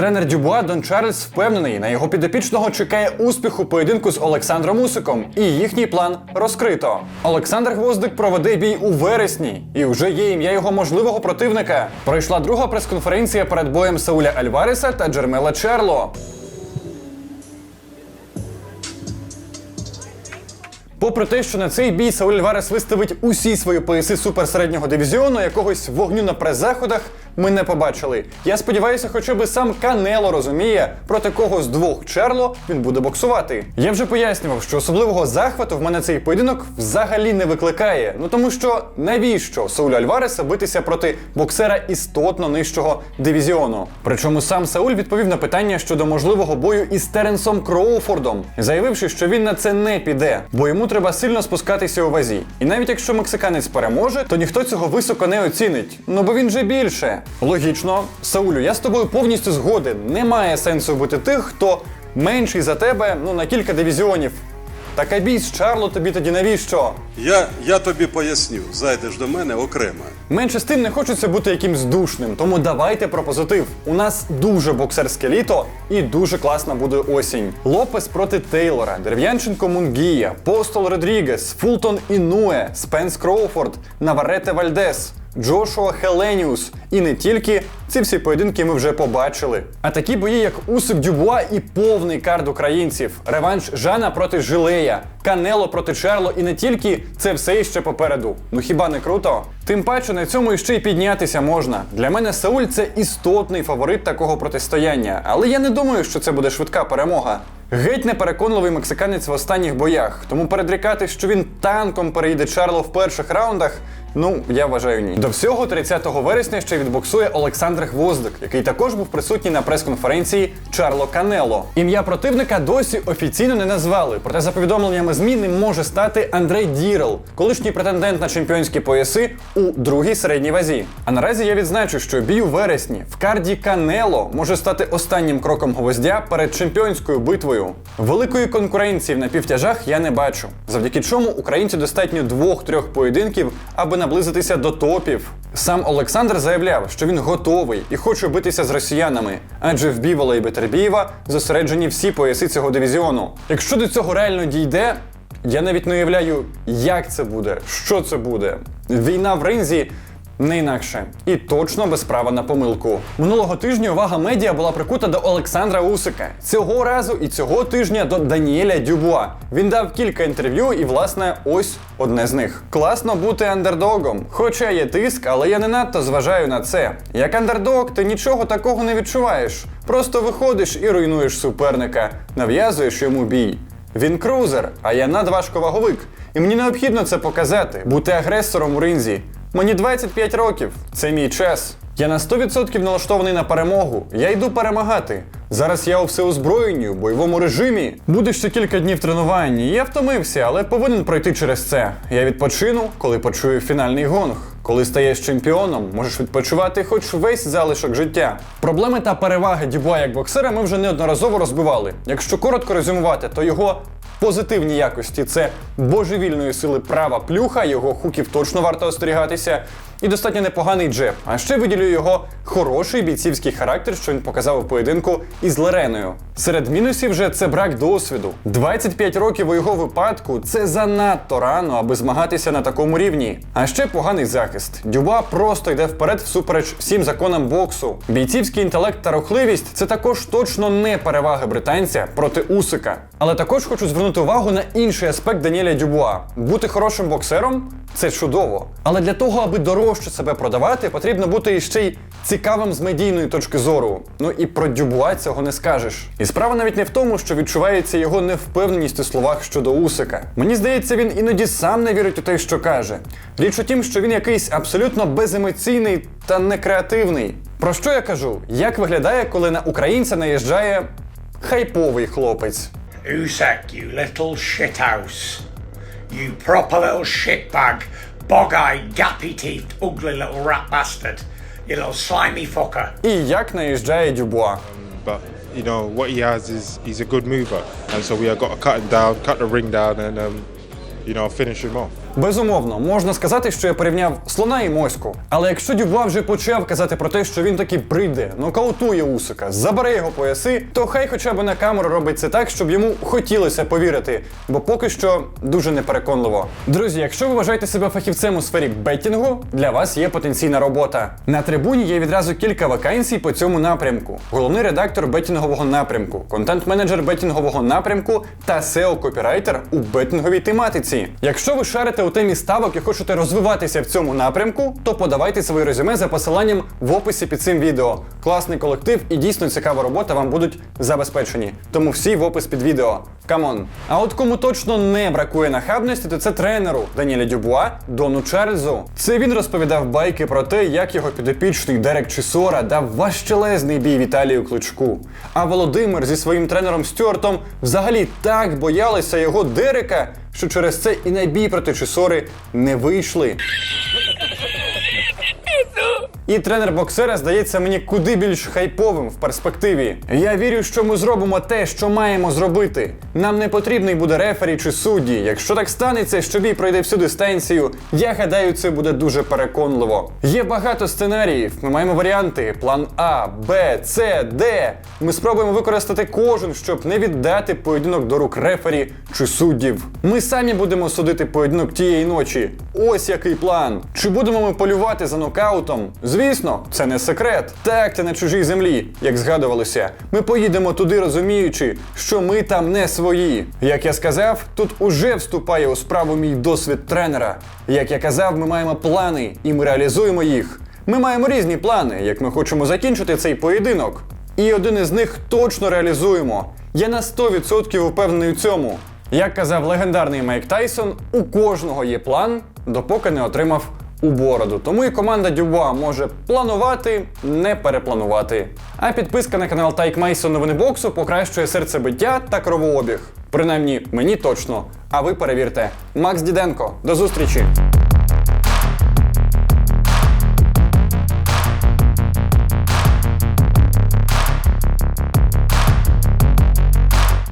Тренер Дюбуа Дон Чарльз впевнений, на його підопічного чекає успіх у поєдинку з Олександром Усиком, і їхній план розкрито. Олександр Гвоздик проведе бій у вересні, і вже є ім'я його можливого противника. Пройшла друга прес-конференція перед боєм Сауля Альвареса та Джермела Черло. Попри те, що на цей бій Сауль Альварес виставить усі свої пояси суперсереднього дивізіону, якогось вогню на прес-заходах ми не побачили. Я сподіваюся, хоча б сам Канело розуміє, проти кого з двох черло він буде боксувати. Я вже пояснював, що особливого захвату в мене цей поєдинок взагалі не викликає. Ну тому що навіщо Саулю Альвареса битися проти боксера істотно нижчого дивізіону? Причому сам Сауль відповів на питання щодо можливого бою із Теренсом Кроуфордом, заявивши, що він на це не піде, бо йому треба сильно спускатися у вазі. І навіть якщо мексиканець переможе, то ніхто цього високо не оцінить. Ну бо він же більше. Логічно, Саулю, я з тобою повністю згоден. Немає сенсу бути тих, хто менший за тебе ну на кілька дивізіонів. Так а бій з Чарло тобі тоді навіщо? Я, я тобі поясню, зайдеш до мене окремо. Менше з тим не хочеться бути якимсь душним, тому давайте про позитив. У нас дуже боксерське літо і дуже класна буде осінь. Лопес проти Тейлора, Дерев'янченко Мунгія, Постол Родрігес, Фултон Інуе, Спенс Кроуфорд, Наварете Вальдес. Джошуа Хеленіус. І не тільки ці всі поєдинки ми вже побачили. А такі бої, як Усик Дюбуа і повний кард українців, реванш Жана проти Жилея, Канело проти Чарло і не тільки це все іще попереду. Ну хіба не круто? Тим паче на цьому іще й піднятися можна. Для мене Сауль це істотний фаворит такого протистояння, але я не думаю, що це буде швидка перемога. Геть непереконливий мексиканець в останніх боях, тому передрікати, що він танком переїде Чарло в перших раундах. Ну, я вважаю ні. До всього 30 вересня ще відбоксує Олександр Гвоздик, який також був присутній на прес-конференції Чарло Канело. Ім'я противника досі офіційно не назвали, проте за повідомленнями ЗМІ ним може стати Андрей Дірел, колишній претендент на чемпіонські пояси у другій середній вазі. А наразі я відзначу, що бій у вересні в карді Канело може стати останнім кроком гвоздя перед чемпіонською битвою. Великої конкуренції в напівтяжах я не бачу, завдяки чому українцю достатньо двох-трьох поєдинків, аби наблизитися до топів. Сам Олександр заявляв, що він готовий і хоче битися з росіянами, адже в Бівола і Бетербієва зосереджені всі пояси цього дивізіону. Якщо до цього реально дійде, я навіть не уявляю, як це буде, що це буде. Війна в ринзі. Не інакше і точно без права на помилку. Минулого тижня увага медіа була прикута до Олександра Усика. Цього разу і цього тижня до Даніеля Дюбуа. Він дав кілька інтерв'ю, і власне ось одне з них. Класно бути андердогом. Хоча є тиск, але я не надто зважаю на це. Як андердог, ти нічого такого не відчуваєш. Просто виходиш і руйнуєш суперника, нав'язуєш йому бій. Він крузер, а я надважковаговик. І мені необхідно це показати, бути агресором у ринзі. Мені 25 років, це мій час. Я на 100% налаштований на перемогу. Я йду перемагати. Зараз я у всеозброєнні, у бойовому режимі. Буде ще кілька днів тренувань. Я втомився, але повинен пройти через це. Я відпочину, коли почую фінальний гонг. Коли стаєш чемпіоном, можеш відпочивати хоч весь залишок життя. Проблеми та переваги Дюбуа як боксера ми вже неодноразово розбивали. Якщо коротко резюмувати, то його позитивні якості це божевільної сили права плюха, його хуків точно варто остерігатися, і достатньо непоганий джеб. А ще виділю його хороший бійцівський характер, що він показав у поєдинку із Лереною. Серед мінусів же це брак досвіду. 25 років у його випадку це занадто рано, аби змагатися на такому рівні. А ще поганий захист. Дюба просто йде вперед всупереч всім законам боксу. Бійцівський інтелект та рухливість це також точно не переваги британця проти Усика. Але також хочу звернути увагу на інший аспект Даніеля Дюбуа. Бути хорошим боксером це чудово. Але для того, аби дорожче себе продавати, потрібно бути іще й цікавим з медійної точки зору. Ну і про Дюбуа цього не скажеш. І справа навіть не в тому, що відчувається його невпевненість у словах щодо Усика. Мені здається, він іноді сам не вірить у те, що каже. Річ у тім, що він якийсь абсолютно беземоційний та некреативний. Про що я кажу? Як виглядає, коли на українця наїжджає хайповий хлопець? Usak, you little shithouse. You proper little shitbag. bog-eyed, gappy-teethed, ugly little rat bastard. You little slimy fucker. I jak najeżdżaje Dubois. But you know what he has is he's a good mover, and so we have got to cut him down, cut the ring down, and um, you know finish him off. Безумовно, можна сказати, що я порівняв слона і моську. Але якщо Дюбуа вже почав казати про те, що він таки прийде, нокаутує Усика, забере його пояси, то хай хоча б на камеру робить це так, щоб йому хотілося повірити, бо поки що дуже непереконливо. Друзі, якщо ви вважаєте себе фахівцем у сфері беттінгу, для вас є потенційна робота. На трибуні є відразу кілька вакансій по цьому напрямку: головний редактор беттінгового напрямку, контент-менеджер беттінгового напрямку та SEO-копірайтер у беттінговій тематиці. Якщо ви шарите у темі ставок і хочете розвиватися в цьому напрямку, то подавайте своє резюме за посиланням в описі під цим відео. Класний колектив і дійсно цікава робота вам будуть забезпечені. Тому всі в опис під відео. Камон. А от кому точно не бракує нахабності, то це тренеру Даніеля Дюбуа Дону Чарльзу. Це він розповідав байки про те, як його підопічний Дерек Чісора дав важчелезний бій Віталію Кличку. А Володимир зі своїм тренером Стюартом взагалі так боялися його Дерека, що через це і на бій проти Чесори не вийшли. І тренер боксера здається мені куди більш хайповим в перспективі. Я вірю, що ми зробимо те, що маємо зробити. Нам не потрібний буде рефері чи судді. Якщо так станеться, що бій пройде всю дистанцію, я гадаю, це буде дуже переконливо. Є багато сценаріїв. Ми маємо варіанти: план А, Б, С, Д. Ми спробуємо використати кожен, щоб не віддати поєдинок до рук рефері чи суддів. Ми самі будемо судити поєдинок тієї ночі. Ось який план. Чи будемо ми полювати за нокаутом? Звісно, це не секрет. Так, це на чужій землі, як згадувалося. Ми поїдемо туди, розуміючи, що ми там не свої. Як я сказав, тут уже вступає у справу мій досвід тренера. Як я казав, ми маємо плани, і ми реалізуємо їх. Ми маємо різні плани, як ми хочемо закінчити цей поєдинок. І один із них точно реалізуємо. Я на 100% впевнений у цьому. Як казав легендарний Майк Тайсон, у кожного є план, допоки не отримав у бороду. Тому і команда Дюба може планувати, не перепланувати. А підписка на канал Тайк Мейсон новини боксу покращує серцебиття та кровообіг. Принаймні, мені точно. А ви перевірте. Макс Діденко, до зустрічі!